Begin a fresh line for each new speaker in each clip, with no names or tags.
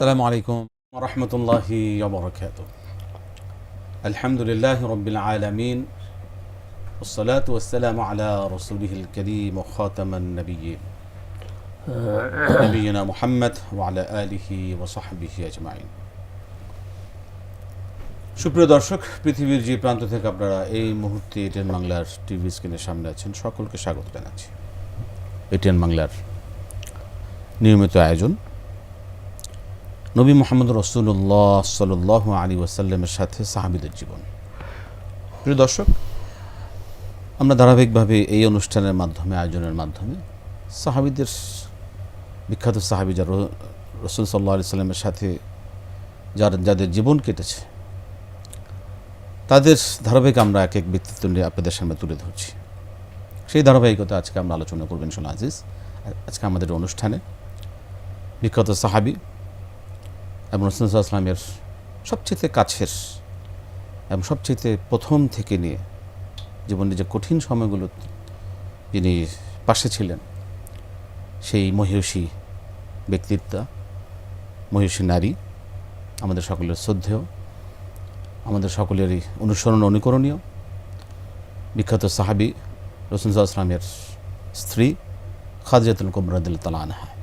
السلام عليكم ورحمة الله وبركاته الحمد لله رب العالمين والصلاة والسلام على رسوله الكريم وخاتم النبيين نبينا محمد وعلى آله وصحبه أجمعين সুপ্রিয় দর্শক পৃথিবীর যে প্রান্ত থেকে আপনারা এই মুহূর্তে এটিএন বাংলার টিভি স্ক্রিনের সামনে আছেন সকলকে স্বাগত জানাচ্ছি এটিএন বাংলার নিয়মিত আয়োজন নবী মোহাম্মদ রসুল্লাহ সাল্লাহ আলী ওয়াসাল্লামের সাথে সাহাবিদের জীবন। প্রিয় দর্শক, আমরা ধারাবাহিকভাবে এই অনুষ্ঠানের মাধ্যমে, আয়োজনের মাধ্যমে সাহাবিদের বিখ্যাত সাহাবি যারা রসুল সাল্লাহ আলি সাল্লামের সাথে যার যাদের জীবন কেটেছে, তাদের ধারাবাহিক আমরা এক এক ব্যক্তিত্ব নিয়ে আপনাদের সামনে তুলে ধরছি। সেই ধারাবাহিকতা আজকে আমরা আলোচনা করবেন শোনা আজিজ। আজকে আমাদের অনুষ্ঠানে বিখ্যাত সাহাবি এবং রসুলামের সবচেয়ে কাছের এবং সবচেয়ে প্রথম থেকে নিয়ে জীবনের যে কঠিন সময়গুলো যিনি পাশে ছিলেন, সেই মহিষী ব্যক্তিত্ব, মহিষী নারী, আমাদের সকলের শ্রদ্ধেয়, আমাদের সকলেরই অনুসরণ অনুকরণীয়, বিখ্যাত সাহাবি রসুল ইসলামের স্ত্রী খাদিজাতুল কবরাদুল তালা আনহা।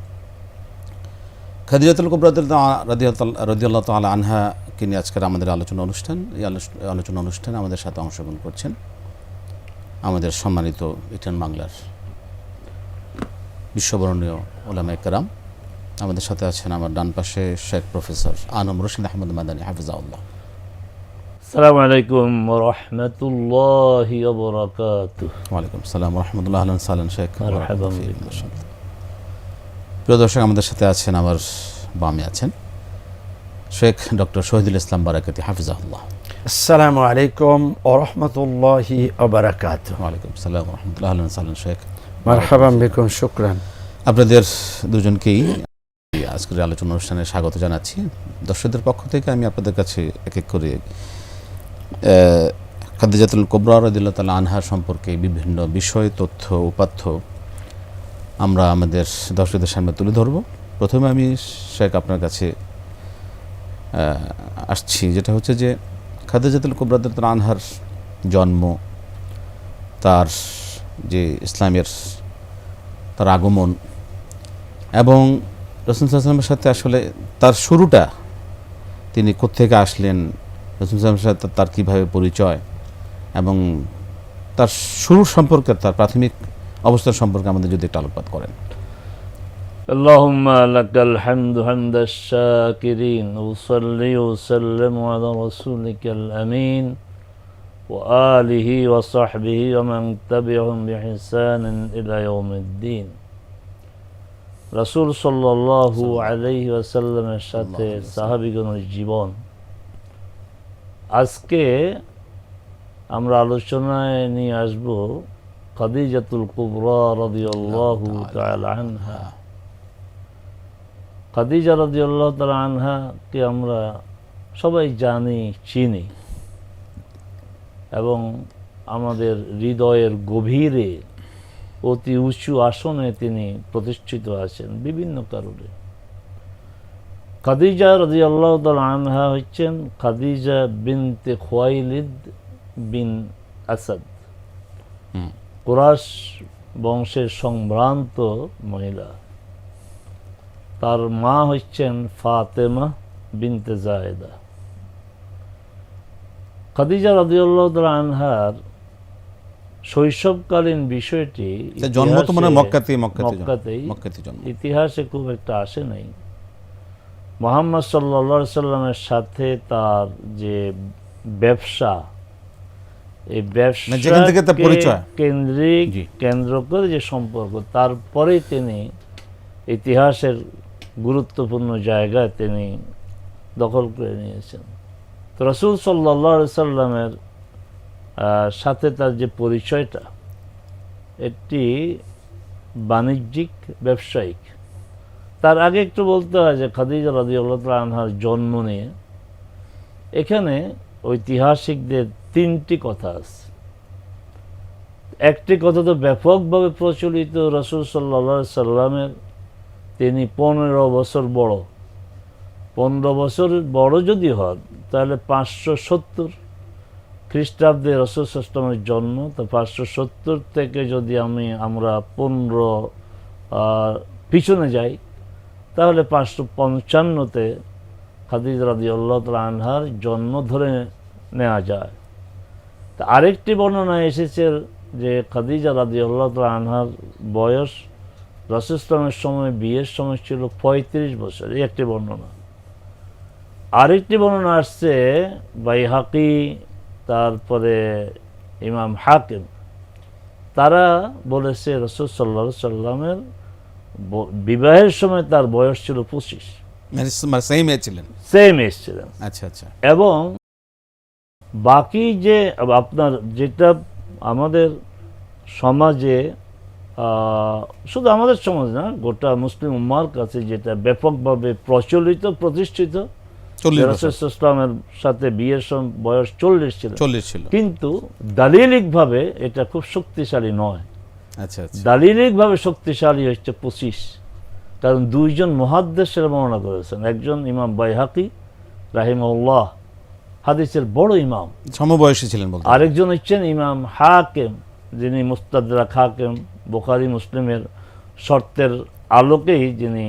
খাদিজাতুল কুবরাতুল্লাহ রদিয়াল্লাহ তালা আনহাকে নিয়ে আজকের আমাদের আলোচনা অনুষ্ঠান এই আলোচনা অনুষ্ঠানে আমাদের সাথে অংশগ্রহণ করছেন আমাদের সম্মানিত ইটান বাংলার বিশ্ববরণীয় ওলামা একরাম। আমাদের সাথে আছেন আমার ডান পাশে শেখ প্রফেসর আনম রশিদ আহমদ মাদানী হাফিজাউল্লাহ
আসসালামু আলাইকুম রহমতুল্লাহ
ওয়ালাইকুম আসসালাম রহমতুল্লাহ আহলান সালান শেখ। প্রিয় দর্শক আমাদের সাথে আছেন আমার বামে আছেন শেখ ডক্টর শহীদুল ইসলাম বারাকাতি হাফিজাহুল্লাহ।
আসসালামু আলাইকুম ওরহমতুল্লাহি ওবরাকাত
ওয়ালাইকুম সালাম রহমতুল্লাহ। আলম সালান শেখ।
মারহাবাম বিকুম শুক্রান।
আপনাদের দুজনকেই আজকের আলোচনা অনুষ্ঠানে স্বাগত জানাচ্ছি। দর্শকদের পক্ষ থেকে আমি আপনাদের কাছে এক এক করে খাদিজাতুল কোবরা রদিল্লা তালা আনহা সম্পর্কে বিভিন্ন বিষয় তথ্য উপাত্য আমরা আমাদের দর্শকদের সামনে তুলে ধরব। প্রথমে আমি শেখ আপনার কাছে আসছি। যেটা হচ্ছে যে খাদিজাতুল কোবরা তালা আনহার জন্ম, তার যে ইসলামের, তার আগমন এবং রসুল সাল্লামের সাথে আসলে তার শুরুটা, তিনি কোত্থেকে আসলেন, রসুল সাল্লামের সাথে তার কীভাবে পরিচয় এবং তার শুরু সম্পর্কে তার প্রাথমিক অবস্থার সম্পর্কে আমাদের যদি একটু আলোকপাত করেন
اللهم لك الحمد حمد الشاكرين وصلي وسلم على رسولك الأمين وآله وصحبه ومن تبعهم بإحسان إلى يوم الدين রাসূল সাল্লাল্লাহু আলাইহি ওয়াসাল্লামের সাথে সাহাবীগণের জীবন আজকে আমরা আলোচনায় নিয়ে আসব খাদিজাতুল কুবরা রাদিয়াল্লাহু তাআলা আনহা। খাদিজা রাদিয়াল্লাহু তাআলা আনহাকে আমরা সবাই জানি চিনি। এবং আমাদের হৃদয়ের গভীরে অতি উঁচু আসনে তিনি প্রতিষ্ঠিত আছেন বিভিন্ন কারণে। খাদিজা রাজি আল্লাহ আনহা হচ্ছেন খাদিজা বিনতে খোয়াইলিদ বিন আসাদ। কুরাশ বংশের সম্ভ্রান্ত মহিলা। তার মা হচ্ছেন ফাতেমা বিনতে জায়দা। খাদিজা রাদিয়াল্লাহু আনহার শৈশবকালীন বিষয়টি
জন্ম তো মানে।
মক্কাতেই ইতিহাসে খুব একটা আসে নাই। মোহাম্মদ সাল্লা সাল্লামের সাথে তার যে ব্যবসা এই ব্যবসা
মানে থেকে তার পরিচয়।
কেন্দ্রিক কেন্দ্র করে যে সম্পর্ক তারপরে তিনি ইতিহাসের গুরুত্বপূর্ণ জায়গায় তিনি দখল করে নিয়েছেন। তো রসুল সাল্লা সাল্লামের সাথে তার যে পরিচয়টা একটি বাণিজ্যিক ব্যবসায়িক। তার আগে একটু বলতে হয় যে খাদিজা রাজি আল্লাহ আনহার জন্ম নিয়ে এখানে ঐতিহাসিকদের তিনটি কথা আছে। একটি কথা তো ব্যাপকভাবে প্রচলিত রসুল সাল্লা সাল্লামের। তিনি পনেরো বছর বড়। পনেরো বছর বড় যদি হন, তাহলে পাঁচশো সত্তর খ্রিস্টাব্দে রসুলের জন্ম। তো পাঁচশো সত্তর থেকে যদি আমি আমরা পনেরো পিছনে যাই, তাহলে পাঁচশো পঞ্চান্নতে খাদিজ রাদি আল্লাহ আনহার জন্ম ধরে নেওয়া যায়। তা আরেকটি বর্ণনা এসেছে যে খাদিজা রাদি আল্লাহ আনহার বয়স রসুলামের সময় বিয়ের সময় ছিল পঁয়ত্রিশ বছর। এই একটি বর্ণনা। আরেকটি বর্ণনা আসছে বাই হাকি তারপরে ইমাম হাকিম তারা বলেছে রসুল সাল্লা সাল্লামের বিবাহের সময় তার বয়স ছিল পঁচিশ।
মানে মানে সেই মেয়ে ছিলেন।
সেম এজ ছিলেন।
আচ্ছা আচ্ছা।
এবং বাকি যে আপনার যেটা আমাদের সমাজে শুধু আমাদের সমাজ না গোটা মুসলিম উম্মার কাছে যেটা ব্যাপকভাবে প্রচলিত প্রতিষ্ঠিত ইসলামের সাথে বিয়ের বয়স চল্লিশ ছিল।
ছিল।
কিন্তু দালিলিকভাবে এটা খুব শক্তিশালী নয়।
আচ্ছা আচ্ছা।
দালিলিকভাবে শক্তিশালী হচ্ছে পঁচিশ। কারণ দুইজন মহাদ্দেশের বর্ণনা করেছেন। একজন ইমাম বাইহাকি রাহিমউল্লাহ হাদিসের বড় ইমাম।
সমবয়সী ছিলেন বলতে
আরেকজন হচ্ছেন ইমাম হাকেম যিনি মুস্তাদরাক হাকেম বোখারি মুসলিমের শর্তের আলোকেই যিনি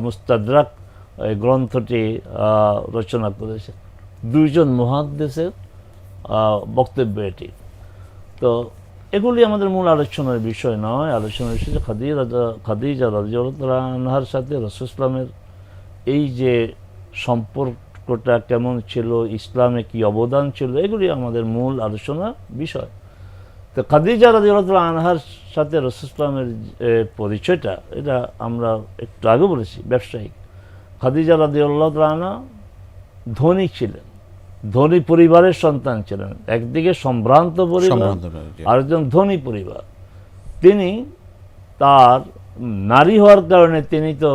মুস্তাদরাক এই গ্রন্থটি রচনা করেছেন। দুইজন মহাদ্দেশের আহ, বক্তব্য এটি। তো এগুলি আমাদের মূল আলোচনার বিষয় নয়। আলোচনার বিষয় যে খাদিজা খাদিজা রাজিউল্লাহ আনহার সাথে রসুলামের এই যে সম্পর্কটা কেমন ছিল ইসলামে কি অবদান ছিল এগুলি আমাদের মূল আলোচনার বিষয়। তো খাদিজা রাজিউল্লাহ আনহার সাথে রসুলামের পরিচয়টা এটা আমরা একটু আগে বলেছি ব্যবসায়িক। খাদিজা রাজিউল্লাহ আনহা ধনী ছিলেন ধনী পরিবারের সন্তান ছিলেন একদিকে সম্ভ্রান্ত পরিবার
সম্ভ্রান্ত পরিবার।
আরেকজন ধনী পরিবার। তিনি তার নারী হওয়ার কারণে তিনি তো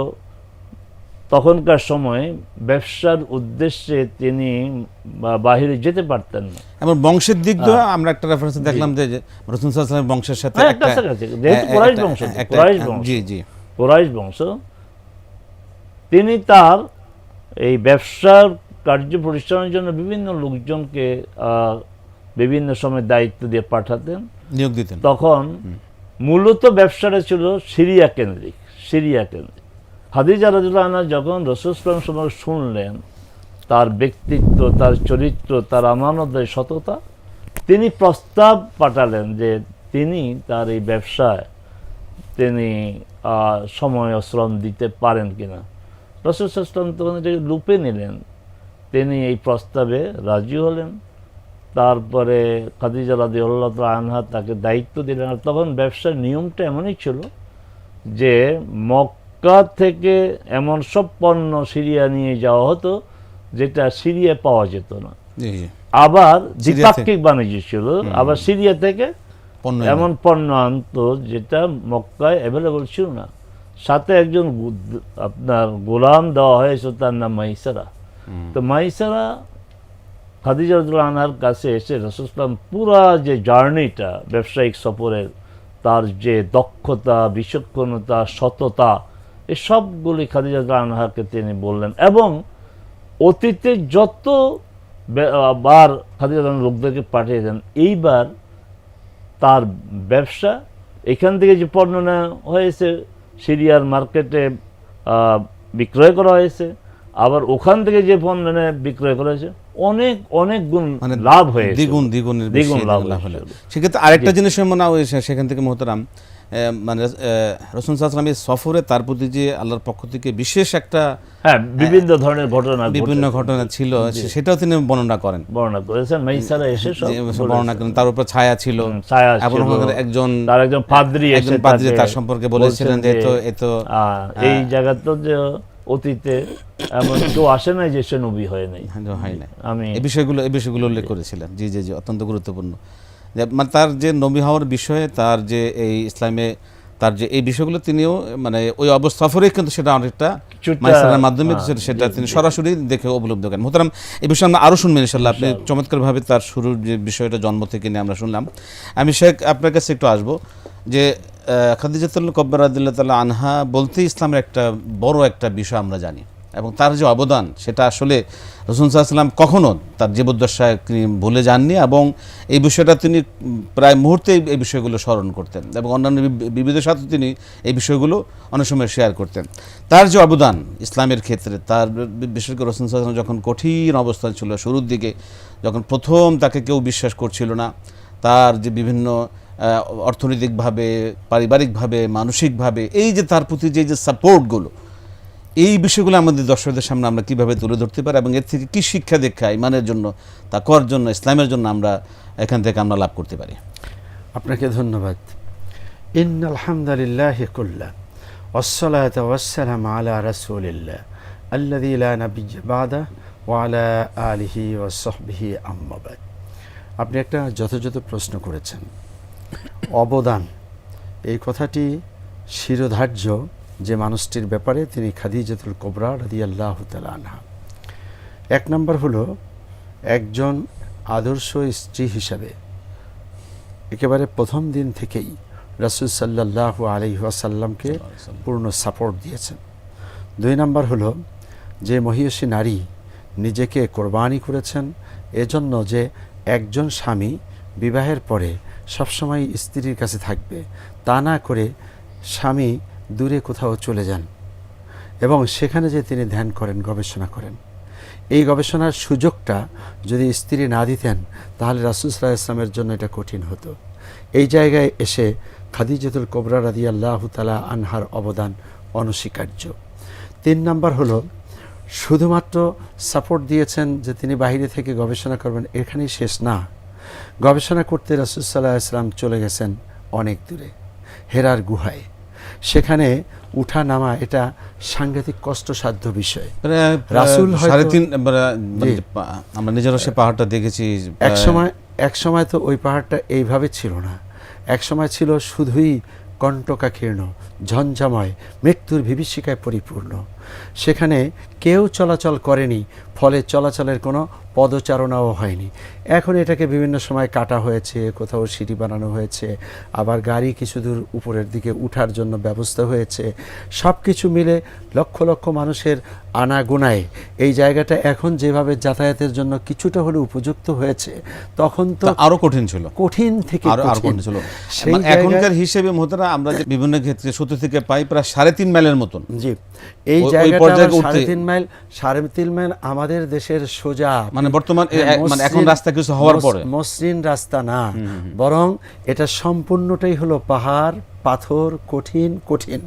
তখনকার সময় ব্যবসার উদ্দেশ্যে তিনি বাহিরে যেতে পারতেন না।
এবং বংশের দিক দিয়ে আমরা একটা রেফারেন্স দেখলাম যে রসুল সাল্লামের বংশের সাথে
হ্যাঁ,
একটা।
যেহেতু কুরাইশ বংশ, কুরাইশ বংশ।
জি জি।
কোরাইশ বংশ। তিনি তার এই ব্যবসার কার্য পরিচালনার জন্য বিভিন্ন লোকজনকে বিভিন্ন সময় দায়িত্ব দিয়ে পাঠাতেন।
নিয়োগ দিতেন।
তখন মূলত ব্যবসাটা ছিল সিরিয়া কেন্দ্রিক সিরিয়া কেন্দ্রিক। হাদিজা রাজুল্লাহ আনহা যখন রসুলাম সময় শুনলেন, তার ব্যক্তিত্ব, তার চরিত্র, তার আমানতের সততা, তিনি প্রস্তাব পাঠালেন যে তিনি তার এই ব্যবসায় তিনি সময় শ্রম দিতে পারেন কিনা। রসুল ইসলাম তখন এটাকে লুপে নিলেন। তিনি এই প্রস্তাবে রাজি হলেন। তারপরে খাদিজা রাদি আল্লাহ আনহা তাকে দায়িত্ব দিলেন। আর তখন ব্যবসার নিয়মটা এমনই ছিল যে মক্কা থেকে এমন সব পণ্য সিরিয়া নিয়ে যাওয়া হতো যেটা সিরিয়া পাওয়া যেত না। আবার দ্বিপাক্ষিক বাণিজ্য ছিল। আবার সিরিয়া থেকে এমন পণ্য আনতো যেটা মক্কায় অ্যাভেলেবল ছিল না। সাথে একজন আপনার গোলাম দেওয়া হয়েছে তার নাম মাইসারা। তো মাইসারা খাদিজাতুল আনহার কাছে এসে রসুলাম পুরা যে জার্নিটা ব্যবসায়িক সফরের তার যে দক্ষতা বিচক্ষণতা সততা এই সবগুলি খাদিজাতুল আনহাকে তিনি বললেন। এবং অতীতে যত বার আনহা লোকদেরকে পাঠিয়েছেন এইবার তার ব্যবসা এখান থেকে যে পণ্য নেওয়া হয়েছে সিরিয়ার মার্কেটে আহ, বিক্রয় করা হয়েছে আবার ওখান থেকে যে পণ্য এনে বিক্রয় করা হয়েছে অনেক অনেক গুণ
মানে
লাভ হয়েছে।
দ্বিগুণ দ্বিগুণের
দ্বিগুণ লাভ
হলো। সেক্ষেত্রে আরেকটা জিনিস মনে হয়েছে সেখান থেকে মোহতারাম মানে রসুন সাল্লাম সফরে তার প্রতি যে আল্লাহর পক্ষ থেকে বিশেষ একটা
হ্যাঁ বিভিন্ন ধরনের ঘটনা
বিভিন্ন ঘটনা ছিল সেটাও তিনি বর্ণনা করেন।
বর্ণনা করেছেন মাইসারা এসে সব
বর্ণনা করেন তার উপর ছায়া ছিল।
ছায়া ছিল।
একজন
তার একজন পাদ্রী
একজন পাদ্রী তার সম্পর্কে বলেছিলেন যে তো এত
আহ, এই জায়গাতে যে অতীতে এমন কেউ আসে নাই যে সে নবী হয় নাই।
হ্যাঁ, হয় না
আমি
এই বিষয়গুলো এই বিষয়গুলো উল্লেখ করেছিলেন। জি জি জি অত্যন্ত গুরুত্বপূর্ণ। মানে তার যে নবী হওয়ার বিষয়ে তার যে এই ইসলামে তার যে এই বিষয়গুলো তিনিও মানে ওই অবস্থা সফরেই কিন্তু সেটা অনেকটা মাইসালার মাধ্যমে
হ্যাঁ,
সেটা- সেটা তিনি সরাসরি দেখে উপলব্ধ করেন। মোহতারাম এই বিষয়ে আমরা আরও শুনবেন ইনশাল্লাহ আপনি চমৎকারভাবে তার শুরুর যে বিষয়টা জন্ম থেকে নিয়ে আমরা শুনলাম। আমি শেখ আপনার কাছে একটু আসব যে খাদিজাতুল কব্বার আদিল্লাহ তাল্লাহ আনহা বলতে ইসলামের একটা বড় একটা বিষয় আমরা জানি। এবং তার যে অবদান, সেটা আসলে রসুল সাল্লাম কখনো তার জীবদ্দশায় তিনি ভুলে যাননি এবং এই বিষয়টা তিনি প্রায় মুহূর্তে এই বিষয়গুলো স্মরণ করতেন এবং অন্যান্য বিবিধের সাথে তিনি এই বিষয়গুলো অনেক সময় শেয়ার করতেন। তার যে অবদান ইসলামের ক্ষেত্রে, তার বিশেষ করে রসুন সাল্লাম যখন কঠিন অবস্থান ছিল শুরুর দিকে, যখন প্রথম তাকে কেউ বিশ্বাস করছিল না, তার যে বিভিন্ন অর্থনৈতিকভাবে, পারিবারিকভাবে, মানসিকভাবে, এই যে তার প্রতি যে যে সাপোর্টগুলো এই বিষয়গুলো আমাদের দর্শকদের সামনে আমরা কিভাবে তুলে ধরতে পারি এবং এর থেকে কি শিক্ষা দীক্ষা ইমানের জন্য তাকওয়ার জন্য ইসলামের জন্য আমরা এখান থেকে আমরা লাভ করতে পারি
আপনাকে ধন্যবাদ ইন আলহামদুলিল্লাহ কুল্লা والصلاة والسلام على رسول الله الذي لا نبي بعده وعلى آله وصحبه أما بعد আপনি একটা যথাযথ প্রশ্ন করেছেন অবদান এই কথাটি শিরোধার্য যে মানুষটির ব্যাপারে তিনি খাদিজাতুল কোবরা রাদি আল্লাহ আনহা। এক নম্বর হলো একজন আদর্শ স্ত্রী হিসাবে একেবারে প্রথম দিন থেকেই রাসুল সাল্লাহ আলহিহাসাল্লামকে পূর্ণ সাপোর্ট দিয়েছেন। দুই নম্বর হলো যে মহিষী নারী নিজেকে কোরবানি করেছেন এজন্য যে একজন স্বামী বিবাহের পরে সবসময় স্ত্রীর কাছে থাকবে তা না করে স্বামী দূরে কোথাও চলে যান এবং সেখানে যে তিনি ধ্যান করেন, গবেষণা করেন। এই গবেষণার সুযোগটা যদি স্ত্রী না দিতেন, তাহলে রাসুল সাল্লাহ ইসলামের জন্য এটা কঠিন হতো। এই জায়গায় এসে খাদিজাতুল কোবরা রাদি আল্লাহ তালা আনহার অবদান অনস্বীকার্য। তিন নম্বর হলো, শুধুমাত্র সাপোর্ট দিয়েছেন যে তিনি বাইরে থেকে গবেষণা করবেন, এখানেই শেষ না। গবেষণা করতে রাসুল সাল্লাহ ইসলাম চলে গেছেন অনেক দূরে, হেরার গুহায়। সেখানে উঠা নামা এটা সাংঘাতিক কষ্টসাধ্য বিষয়।
প্রায়
রাসূল
মানে। পা- আমরা নিজেরা সে পাহাড়টা দেখেছি
এক সময় এক সময় তো ওই পাহাড়টা এইভাবে ছিল না। এক সময় ছিল শুধুই কণ্টকাকীর্ণ ঝঞ্ঝাময় মৃত্যুর বিভীষিকায় পরিপূর্ণ। সেখানে কেউ চলাচল করেনি ফলে চলাচলের কোনো পদচারণাও হয়নি। এখন এটাকে বিভিন্ন সময় কাটা হয়েছে কোথাও সিঁড়ি বানানো হয়েছে আবার গাড়ি কিছু দূর উপরের দিকে উঠার জন্য ব্যবস্থা হয়েছে। সব কিছু মিলে লক্ষ লক্ষ মানুষের আনাগোনায় এই জায়গাটা এখন যেভাবে যাতায়াতের জন্য কিছুটা হলে উপযুক্ত হয়েছে তখন তো
আরও কঠিন ছিল।
কঠিন থেকে
আরও
কঠিন।
ছিল। মানে এখনকার হিসেবে মোহতারা আমরা যে বিভিন্ন ক্ষেত্রে সূত্র থেকে পাই প্রায় সাড়ে তিন মাইলের মতন।
জি। এই জায়গাটা সাড়ে তিন মাইল সাড়ে তিন মাইল আমাদের দেশের সোজা।
মানে বর্তমান
হ্যাঁ,
মানে এখন রাস্তা কিছু হওয়ার পরে।
মসৃণ রাস্তা না। বরং এটা সম্পূর্ণটাই হলো পাহাড় পাথর কঠিন কঠিন।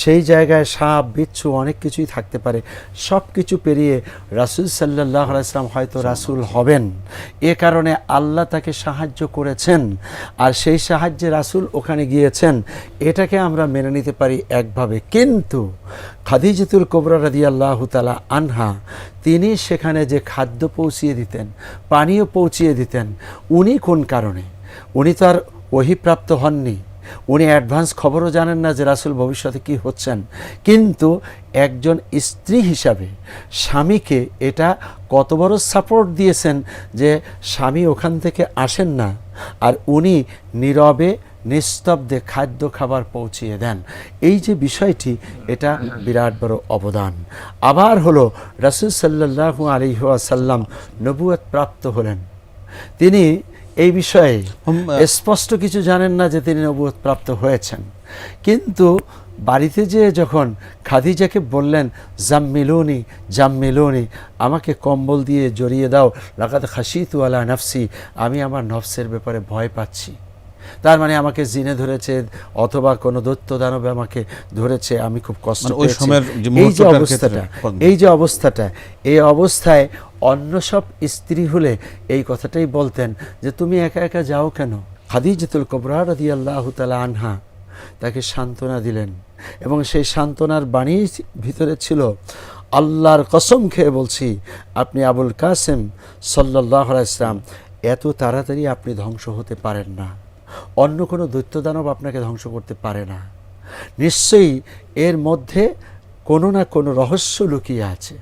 সেই জায়গায় সাপ, বিচ্ছু অনেক কিছুই থাকতে পারে। সব কিছু পেরিয়ে রাসুল সাল্লাহ ইসলাম হয়তো রাসুল হবেন। এ কারণে আল্লাহ তাকে সাহায্য করেছেন। আর সেই সাহায্যে রাসুল ওখানে গিয়েছেন। এটাকে আমরা মেনে নিতে পারি একভাবে। কিন্তু খাদিজাতুল কোবরা রাদি আল্লাহ তালা আনহা, তিনি সেখানে যে খাদ্য পৌঁছিয়ে দিতেন, পানীয় পৌঁছিয়ে দিতেন, উনি কোন কারণে? উনি তো আর ওহিপ্রাপ্ত হননি। উনি অ্যাডভান্স খবরও জানেন না যে রাসুল ভবিষ্যতে কি হচ্ছেন। কিন্তু একজন স্ত্রী হিসাবে স্বামীকে এটা কত বড় সাপোর্ট দিয়েছেন যে স্বামী ওখান থেকে আসেন না আর উনি নীরবে, নিস্তব্ধে খাদ্য খাবার পৌঁছিয়ে দেন। এই যে বিষয়টি, এটা বিরাট বড় অবদান। আবার হলো রাসুল সাল্লাহু আলিহাসাল্লাম নবুয়ত প্রাপ্ত হলেন। তিনি এই বিষয়ে স্পষ্ট কিছু জানেন না যে তিনি নবুয়ত প্রাপ্ত হয়েছেন। কিন্তু বাড়িতে যে যখন খাদিজাকে বললেন জাম্মিলুনি জাম্মিলুনি আমাকে কম্বল দিয়ে জড়িয়ে দাও লাগাত খাসিতু আলা নফসি আমি আমার নফসের ব্যাপারে ভয় পাচ্ছি। তার মানে আমাকে জিনে ধরেছে অথবা কোনো দৈত্য দানবে আমাকে ধরেছে আমি খুব কষ্ট
মানে ওই সময়ের
এই যে অবস্থাটা এই যে অবস্থাটা এই অবস্থায় অন্য সব স্ত্রী হলে এই কথাটাই বলতেন যে তুমি একা একা যাও কেন? খাদিজাতুল কবরা রাদি আল্লাহ তালা আনহা তাকে সান্ত্বনা দিলেন। এবং সেই সান্ত্বনার বাণীর ভিতরে ছিল আল্লাহর কসম খেয়ে বলছি আপনি আবুল কাসেম সাল্লাহ ইসলাম এত তাড়াতাড়ি আপনি ধ্বংস হতে পারেন না। অন্য কোনো দৈত্যদানব আপনাকে ধ্বংস করতে পারে না নিশ্চয়ই এর মধ্যে কোনো না কোনো রহস্য লুকিয়ে আছে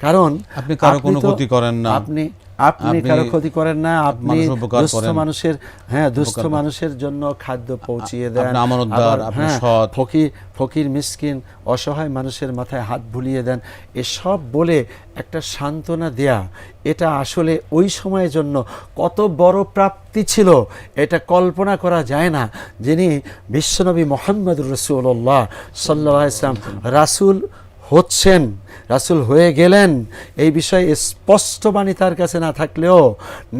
কারণ
আপনি কারও কোনো ক্ষতি করেন না।
আপনি আপনি কারও ক্ষতি করেন না আপনি দুস্থ মানুষের হ্যাঁ দুস্থ মানুষের জন্য খাদ্য পৌঁছিয়ে দেন হ্যাঁ। ফকির ফকির মিসকিন অসহায় মানুষের মাথায় হাত বুলিয়ে দেন এসব বলে একটা সান্ত্বনা দেয়া এটা আসলে ওই সময়ের জন্য কত বড় প্রাপ্তি ছিল এটা কল্পনা করা যায় না যিনি বিশ্বনবী মোহাম্মদ রসুল্লাহ সাল্লাহ ইসলাম রাসুল হচ্ছেন। রাসুল হয়ে গেলেন। এই বিষয়ে স্পষ্ট বাণী তার কাছে না থাকলেও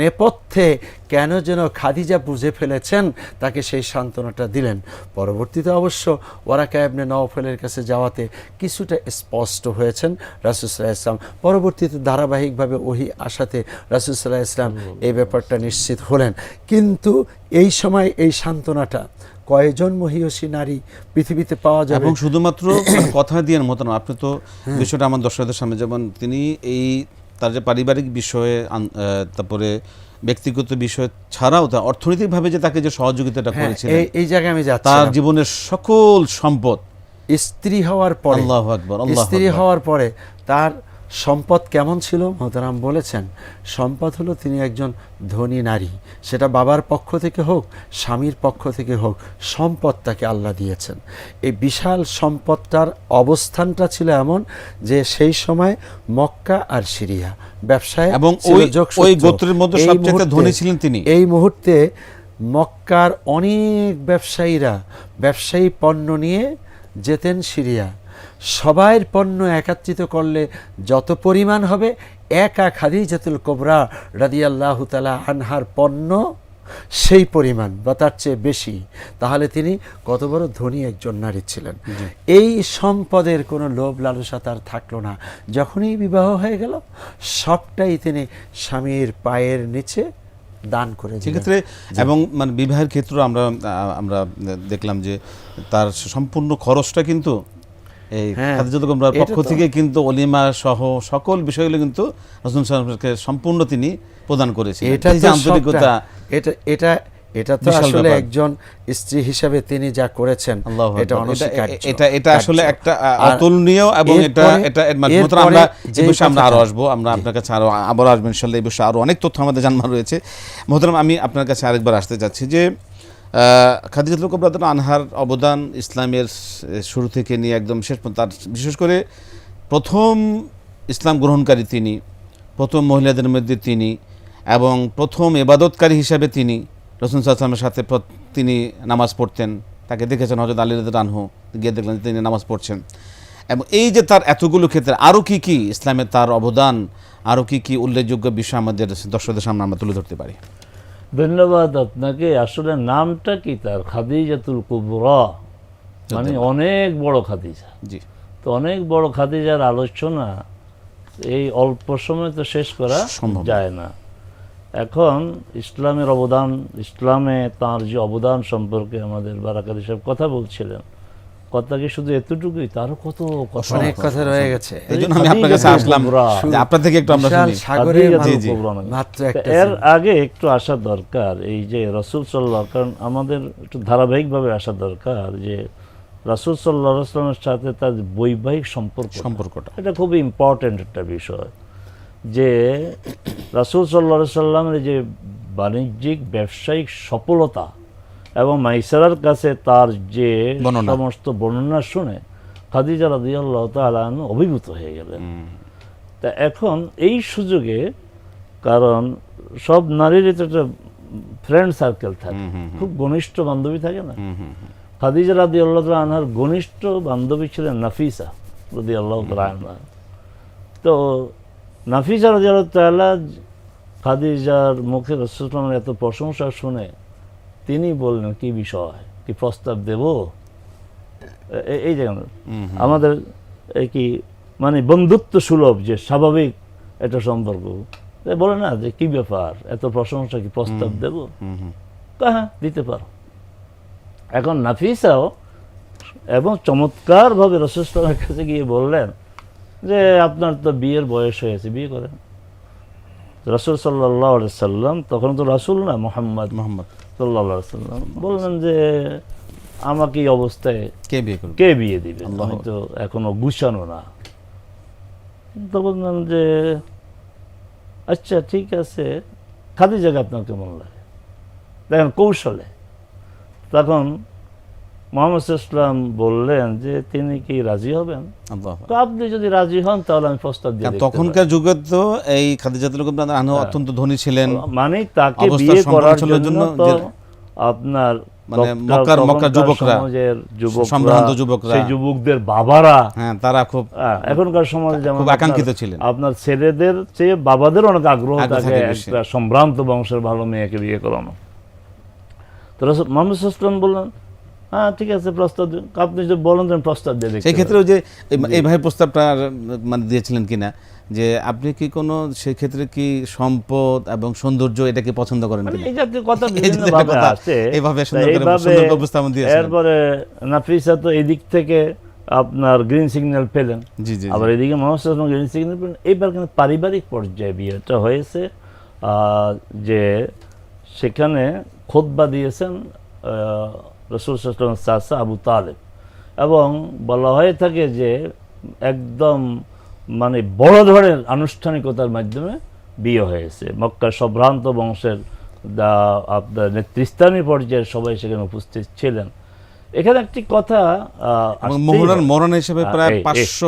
নেপথ্যে কেন যেন খাদিজা বুঝে ফেলেছেন, তাকে সেই সান্ত্বনাটা দিলেন। পরবর্তীতে অবশ্য ওরাকা এবনে নওফেলের কাছে যাওয়াতে কিছুটা স্পষ্ট হয়েছেন রাসুল সাল্লাহ ইসলাম পরবর্তীতে ধারাবাহিকভাবে ওহি আসাতে রাসুল সাল্লাহ ইসলাম এই ব্যাপারটা নিশ্চিত হলেন। কিন্তু এই সময় এই সান্ত্বনাটা কয়জন মহিয়সী নারী পৃথিবীতে পাওয়া যাবে?
এবং শুধুমাত্র কথা দিয়ে মতো না আপনি তো বিষয়টা আমার দর্শকদের সামনে যেমন তিনি এই তার যে পারিবারিক বিষয়ে তারপরে ব্যক্তিগত বিষয় ছাড়াও তার অর্থনৈতিকভাবে যে তাকে যে সহযোগিতাটা
হ্যাঁ,
করেছিলেন
এই এই জায়গায় আমি যাচ্ছি
তার জীবনের সকল সম্পদ
স্ত্রী হওয়ার পরে
আল্লাহু আকবার, আল্লাহু
স্ত্রী হওয়ার পরে তার সম্পদ কেমন ছিল? মোহতারাম বলেছেন সম্পদ হলো তিনি একজন ধনী নারী। সেটা বাবার পক্ষ থেকে হোক স্বামীর পক্ষ থেকে হোক সম্পদ তাকে আল্লাহ দিয়েছেন। এই বিশাল সম্পদটার অবস্থানটা ছিল এমন যে সেই সময় মক্কা আর সিরিয়া ব্যবসায়
এবং ওই- গোত্রের মধ্যে সবচেয়ে ধনী ছিলেন তিনি।
এই মুহূর্তে মক্কার অনেক ব্যবসায়ীরা ব্যবসায়ী পণ্য নিয়ে যেতেন সিরিয়া। সবাইয়ের পণ্য একত্রিত করলে যত পরিমাণ হবে একা খাদিজাতুল কোবরা রাদিয়াল্লাহ তালা আনহার পণ্য সেই পরিমাণ বা তার চেয়ে বেশি। তাহলে তিনি কত বড় ধনী একজন নারী ছিলেন। এই সম্পদের কোনো লোভ লালসা তার থাকল না। যখনই বিবাহ হয়ে গেল সবটাই তিনি স্বামীর পায়ের নিচে দান করে
সেক্ষেত্রে এবং মানে বিবাহের ক্ষেত্রে আমরা আমরা দেখলাম যে তার সম্পূর্ণ খরচটা কিন্তু এই
হ্যাঁ,
খাদিজাতুল কুবরার
এটা
পক্ষ থেকে কিন্তু অলিমা সহ সকল বিষয়গুলো কিন্তু রাসূল সাল্লাল্লাহু আলাইহি ওয়াসাল্লামকে সম্পূর্ণ তিনি প্রদান করেছিলেন।
এটা
যে আন্তরিকতা
এটা এটা এটা তো আসলে একজন স্ত্রী হিসাবে তিনি যা করেছেন এটা অনস্বীকার্য।
এটা এটা আসলে একটা অতুলনীয় এবং এটা এটা এর মানে আমরা এই
যেই
বিষয়ে আমরা
আরও
আসব। আমরা আপনার কাছে আরও আবার আসব ইনশাল্লাহ এই বিষয়ে আরও অনেক তথ্য আমাদের জানবার রয়েছে। মোহতরম আমি আপনার কাছে আরেকবার আসতে চাচ্ছি যে খাদিজাতুল কুবরা রাদিয়াল্লাহু আনহার অবদান ইসলামের শুরু থেকে নিয়ে একদম শেষ তার বিশেষ করে প্রথম ইসলাম গ্রহণকারী তিনি, প্রথম মহিলাদের মধ্যে তিনি এবং প্রথম এবাদতকারী হিসাবে তিনি রসুন সাল্লামের সাথে তিনি নামাজ পড়তেন। তাকে দেখেছেন হজরত আলী রাদ আনহু, গিয়ে দেখলেন তিনি নামাজ পড়ছেন। এবং এই যে তার এতগুলো ক্ষেত্রে আরও কি কি ইসলামের তার অবদান, আরও কি কি উল্লেখযোগ্য বিষয় আমাদের দর্শকদের সামনে আমরা তুলে ধরতে পারি?
ধন্যবাদ আপনাকে। আসলে নামটা কি তার? খাদিজাতুল কুবরা। মানে অনেক বড় খাদিজা।
জি।
তো অনেক বড় খাদিজার আলোচনা এই অল্প সময় তো শেষ করা যায় না। এখন ইসলামের অবদান ইসলামে তার যে অবদান সম্পর্কে আমাদের বারাকারি সাহেব কথা বলছিলেন কথা কি শুধু এতটুকুই তারও কত কথা
অনেক কথা রয়ে গেছে।
এই জন্য আমি আপনার কাছে আসলাম যে আপনার থেকে একটু আমরা শুনি।
সাগরের
নামে।
মাত্র একটা
এর আগে একটু আসা দরকার এই যে রসুল সাল্লাহ কারণ আমাদের একটু ধারাবাহিকভাবে আসা দরকার যে রাসুল সাল্লাহ আসলামের সাথে তার বৈবাহিক সম্পর্ক
সম্পর্কটা।
এটা খুবই ইম্পর্ট্যান্ট একটা বিষয়। যে রাসুল সাল্লাহ সাল্লামের যে বাণিজ্যিক ব্যবসায়িক সফলতা এবং মাইসারার কাছে তার যে। সমস্ত বর্ণনা শুনে খাদিজা রাদিয়াল্লাহ তালান অভিভূত হয়ে গেলেন। তা এখন এই সুযোগে কারণ সব নারীরই তো একটা ফ্রেন্ড সার্কেল থাকে। খুব ঘনিষ্ঠ বান্ধবী থাকে না? খাদিজা রাদি আল্লাহ আনহার ঘনিষ্ঠ বান্ধবী ছিলেন নাফিসা রাদি আল্লাহ আনহা। তো নাফিসা রাদি আল্লাহ তাল্লাহ খাদিজার মুখে রসুলামের এত প্রশংসা শুনে তিনি বললেন কি বিষয়? কি প্রস্তাব দেব? এই জায়গা আমাদের এই কি মানে বন্ধুত্ব সুলভ যে স্বাভাবিক একটা সম্পর্ক। বলে না যে কি ব্যাপার? এত প্রশংসা কি প্রস্তাব দেব? হ্যাঁ দিতে পারো। এখন নাফিসাও এবং চমৎকারভাবে রসুলামের কাছে গিয়ে বললেন যে আপনার তো বিয়ের বয়স হয়েছে বিয়ে করেন। রসুল সাল্লাহ সাল্লাম তখন তো রাসুল না মোহাম্মদ।
মোহাম্মদ।
সাল্লাহ সাল্লাম বললেন যে আমাকে এই অবস্থায়
কে বিয়ে করবে?
কে বিয়ে দিবে। আমি তো এখনও গুছানো না। তো বললাম যে আচ্ছা ঠিক আছে। খাদিজাকে আপনার কেমন লাগে? দেখেন কৌশলে। তখন মোহাম্মদ ইসলাম বললেন যে তিনি কি রাজি হবেন? তো আপনি যদি রাজি হন তাহলে আমি প্রস্তাব দেখতে
তখনকার যুগে তো এই খাদিজাতুল কুবরা আনহা
হ্যাঁ।
অত্যন্ত ধনী ছিলেন।
মানে তাকে বিয়ে করার জন্য আপনার
মানে মক্কার- মক্কার যুবকরা,
সমাজের
সম্ভ্রান্ত যুবকরা,
সেই যুবকদের বাবারা।
হ্যাঁ তারা খুব
হ্যাঁ, এখনকার সমাজে যেমন
খুব আকাঙ্ক্ষিত ছিলেন।
আপনার ছেলেদের চেয়ে বাবাদের অনেক আগ্রহ থাকে একটা সম্ভ্রান্ত বংশের ভালো মেয়েকে বিয়ে করানো। তো মোহাম্মদ ইসলাম বললেন হ্যাঁ ঠিক আছে প্রস্তাব আপনি যদি বলেন তো প্রস্তাব দিয়ে
সেই ক্ষেত্রে
পারি।
ওই যে এই- এই ভাই প্রস্তাবটা মানে দিয়েছিলেন কিনা যে আপনি কি কোনো সেই ক্ষেত্রে কি সম্পদ এবং সৌন্দর্য এটাকে পছন্দ করেন
মানে এই জাতীয় কথা
এইভাবে সুন্দর উপস্থাপন।
এরপরে নাফিসা তো এদিক থেকে আপনার গ্রিন সিগন্যাল পেলেন।
জি জি
আবার এদিকে মোহাম্মদ গ্রিন সিগন্যাল পেলেন। এইবার কিন্তু পারিবারিক পর্যায়ে বিয়েটা হয়েছে। আহ, যে সেখানে খোদবা দিয়েছেন রসুল সাল্লামের চাচা আবু তালেব। এবং বলা হয়ে থাকে যে একদম মানে বড় ধরনের আনুষ্ঠানিকতার মাধ্যমে বিয়ে হয়েছে। মক্কার সম্ভ্রান্ত বংশের আপনার নেতৃস্থানীয় পর্যায়ের সবাই সেখানে উপস্থিত ছিলেন। এখানে একটি কথা।
মরণ হিসেবে প্রায় পাঁচশো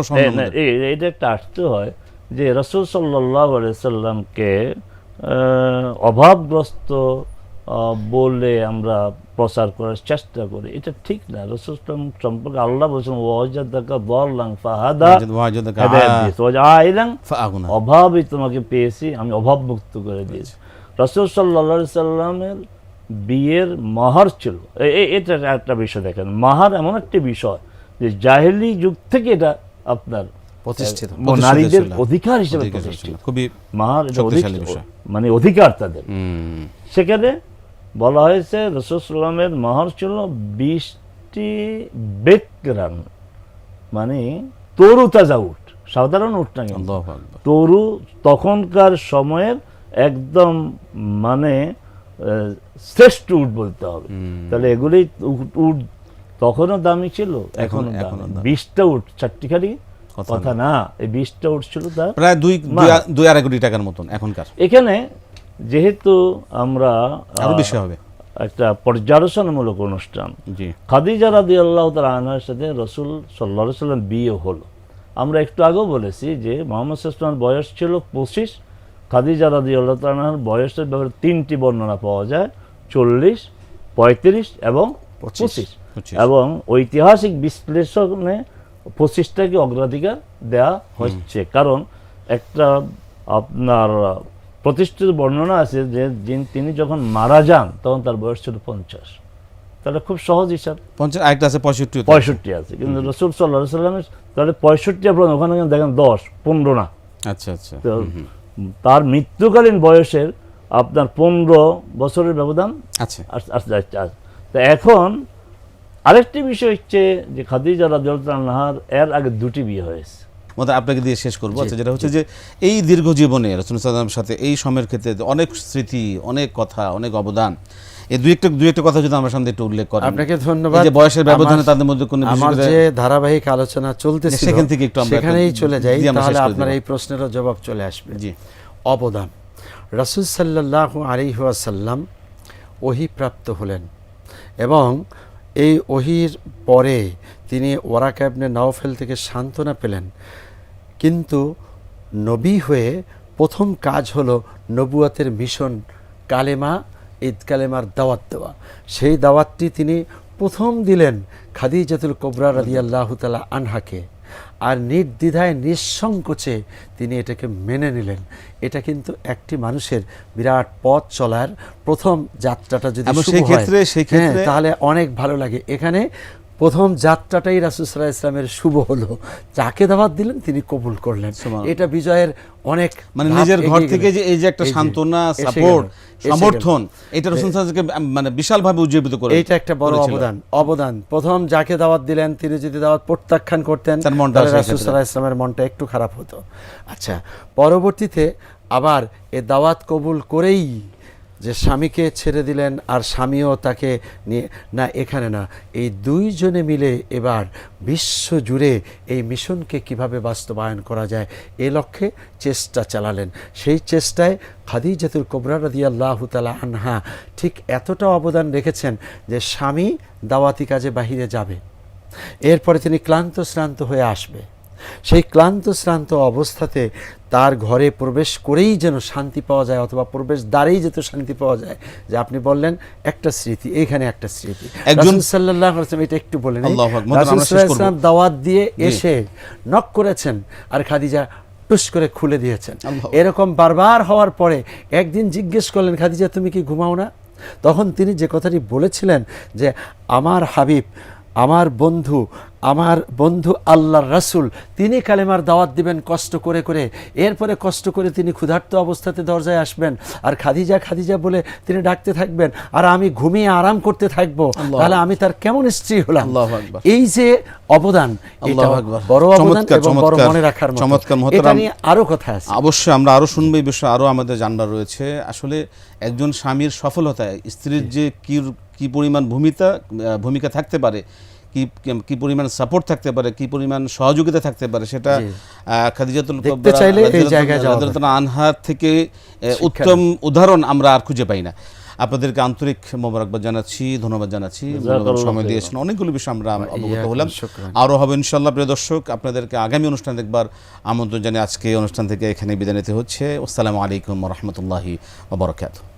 এইটা একটা আসতে হয় যে রসুল সাল্লাহ সাল্লামকে অভাবগ্রস্ত বলে আমরা প্রচার করার চেষ্টা করি। এটা ঠিক না। রসুল সম্পর্কে আল্লাহ বলছেন ওয়াজাদাকা দল্লাং ফাহাদা
ওয়াজদাকা
ওয়াজা আইলাং
ফাআগুনা।
অভাবই তোমাকে পেয়েছি আমি অভাব মুক্ত করে দিয়েছি। রসুল সাল্লা সাল্লামের বিয়ের মাহার ছিল। এটা একটা বিষয় দেখেন। মাহার এমন একটি বিষয় যে জাহেলি যুগ থেকে এটা আপনার
প্রতিষ্ঠিত
নারীদের অধিকার হিসেবে প্রতিষ্ঠিত।
খুবই
মাহার মানে অধিকার তাদের।
হুম,
সেখানে বলা হয়েছে রসুলামের মাহার ছিল বিশটি বেকরান মানে তরু তাজা উঠ সাধারণ উঠ না। তরু তখনকার সময়ের একদম মানে শ্রেষ্ঠ উট বলতে হবে। তাহলে এগুলি উট- তখনও দামি ছিল
এখনও।
বিশটা উঠ চারটি খালি
কথা
না। এই বিশটা উঠ ছিল তার
প্রায় দুই দুই আড়াই কোটি টাকার মতন এখনকার।
এখানে যেহেতু আমরা আরও
বেশি হবে।
একটা পর্যালোচনামূলক অনুষ্ঠান।
জি।
খাদিজা রাদি আল্লাহ তাল আনহার সাথে রসুল সাল্লা সাল্লাম বিয়ে হলো। আমরা একটু আগেও বলেছি যে মোহাম্মদ ইসলামের বয়স ছিল পঁচিশ। খাদিজা রাদি আল্লাহ তাল আনহার বয়সের ব্যাপারে তিনটি বর্ণনা পাওয়া যায়। চল্লিশ পঁয়ত্রিশ এবং
পঁচিশ।
এবং ঐতিহাসিক বিশ্লেষণে পঁচিশটাকে অগ্রাধিকার দেয়া হচ্ছে। কারণ একটা আপনার প্রতিষ্ঠিত বর্ণনা আছে যে তিনি যখন মারা যান তখন তার বয়স ছিল পঞ্চাশ। তাহলে খুব সহজ হিসাব।
পঞ্চাশ আরেকটা আছে পঁয়ষট্টি
পঁয়ষট্টি আছে। কিন্তু রসুল সাল্লাহ সাল্লামের তাহলে পঁয়ষট্টি আপনার ওখানে কিন্তু দেখেন দশ পনেরো না।
আচ্ছা আচ্ছা।
তো তার মৃত্যুকালীন বয়সের আপনার পনেরো বছরের ব্যবধান।
আচ্ছা।
আস্তে আস্তে তো এখন আরেকটি বিষয় হচ্ছে যে খাদিজা রাদিয়াল্লাহর এর আগে দুটি বিয়ে হয়েছে।
মতো আপনাকে দিয়ে শেষ করব। আচ্ছা যেটা হচ্ছে যে এই দীর্ঘ জীবনে রসুল সাল্লামের সাথে এই সময়ের ক্ষেত্রে অনেক স্মৃতি অনেক কথা অনেক অবদান। এই দুই একটা দুই একটা কথা যদি আমার সামনে একটু উল্লেখ করেন।
আপনাকে ধন্যবাদ
যে বয়সের ব্যবধানে তাদের মধ্যে কোনো
আমার যে ধারাবাহিক আলোচনা চলতেছে
সেখান থেকে একটু আমরা
সেখানেই চলে যাই তাহলে আপনার এই প্রশ্নেরও জবাব চলে আসবে।
জি।
অবদান। রাসুল সাল্লাহ আলিহাসাল্লাম ওহি প্রাপ্ত হলেন এবং এই ওহির পরে তিনি ওয়ারাকাবনে নাওফেল থেকে সান্ত্বনা পেলেন। কিন্তু নবী হয়ে প্রথম কাজ হলো নবুয়াতের মিশন কালেমা ঈদ কালেমার দাওয়াত দেওয়া। সেই দাওয়াতটি তিনি প্রথম দিলেন খাদিজাতুল কোবরা রাদি আল্লাহ তালা আনহাকে। আর নির্দ্বিধায় নিঃসংকোচে তিনি এটাকে মেনে নিলেন। এটা কিন্তু একটি মানুষের বিরাট পথ চলার প্রথম যাত্রাটা যদি হয়, তাহলে অনেক ভালো লাগে। এখানে প্রথম যাত্রাটাই রাসুসাল্লাহ ইসলামের শুভ হলো। যাকে দাওয়াত দিলেন তিনি কবুল করলেন। এটা বিজয়ের অনেক
মানে নিজের ঘর থেকে যে এই যে একটা সান্ত্বনা সাপোর্ট সমর্থন এটা রসুল মানে বিশালভাবে উজ্জীবিত করে
এটা একটা বড় অবদান অবদান। প্রথম যাকে দাওয়াত দিলেন তিনি যদি দাওয়াত প্রত্যাখ্যান করতেন তাহলে ইসলামের মনটা একটু খারাপ হতো। আচ্ছা পরবর্তীতে আবার এ দাওয়াত কবুল করেই যে স্বামীকে ছেড়ে দিলেন আর স্বামীও তাকে নিয়ে, না, এখানে না। এই দুইজনে মিলে এবার বিশ্ব জুড়ে এই মিশনকে কীভাবে বাস্তবায়ন করা যায়, এ লক্ষ্যে চেষ্টা চালালেন। সেই চেষ্টায় খাদিজাতুল কোবরা রাদি আল্লাহ তালা আনহা ঠিক এতটা অবদান রেখেছেন যে স্বামী দাওয়াতি কাজে বাহিরে যাবে। এরপরে তিনি ক্লান্ত শ্রান্ত হয়ে আসবে। সেই ক্লান্ত শ্রান্ত অবস্থাতে তার ঘরে প্রবেশ করেই যেন শান্তি পাওয়া যায় অথবা প্রবেশ দ্বারেই যেত শান্তি পাওয়া যায়। যে আপনি বললেন একটা স্মৃতি এইখানে একটা স্মৃতি।
একজন-
ওয়াসাল্লাম এটা একটু বলে নেই।
আল্লাহু আকবার,
রাসূল
আমরা শেষ
সাল্লাল্লাহু আলাইহি
করব।
ওয়াসাল্লাম দাওয়াত দিয়ে এসে নক করেছেন আর খাদিজা টুস করে খুলে দিয়েছেন। এরকম বারবার হওয়ার পরে একদিন জিজ্ঞেস করলেন খাদিজা তুমি কি ঘুমাও না? তখন তিনি যে কথাটি বলেছিলেন যে আমার হাবিব আমার বন্ধু আমার বন্ধু আল্লাহর রাসূল তিনি কালেমার দাওয়াত দিবেন কষ্ট করে করে। এরপরে কষ্ট করে তিনি ক্ষুধার্ত অবস্থাতে দরজায় আসবেন। আর খাদিজা খাদিজা বলে তিনি ডাকতে থাকবেন আর আমি ঘুমিয়ে আরাম করতে থাকব। তাহলে আমি তার কেমন স্ত্রী হলাম? এই যে অবদান এটা
আল্লাহু আকবার।
বড় অবদান এবং বড় মনে রাখার
চমৎকার,
এটা নিয়ে আরও কথা আছে।
অবশ্যই আমরা আরও শুনব এই বিষয়ে আরও আমাদের জানবার রয়েছে। আসলে একজন স্বামীর সফলতায় স্ত্রীর যে কি কি পরিমাণ ভূমিকা ভূমিকা থাকতে পারে কি কি পরিমাণ সাপোর্ট থাকতে পারে কি পরিমাণ সহযোগিতা থাকতে পারে সেটা খাদিজাতুল আনহার থেকে উত্তম উদাহরণ আমরা আর খুঁজে পাই না। আপনাদেরকে আন্তরিক মোবারকবাদ জানাচ্ছি ধন্যবাদ জানাচ্ছি। সময় দিয়েছেন অনেকগুলো বিষয় আমরা অবগত হলাম। আরও হবে ইনশাল্লাহ প্রিয় দর্শক আপনাদেরকে আগামী অনুষ্ঠান দেখবার আমন্ত্রণ জানিয়ে আজকে অনুষ্ঠান থেকে এখানে বিদায় নিতে হচ্ছে। আসসালামু আলাইকুম রহমতুল্লাহি ওবরাকাতুহ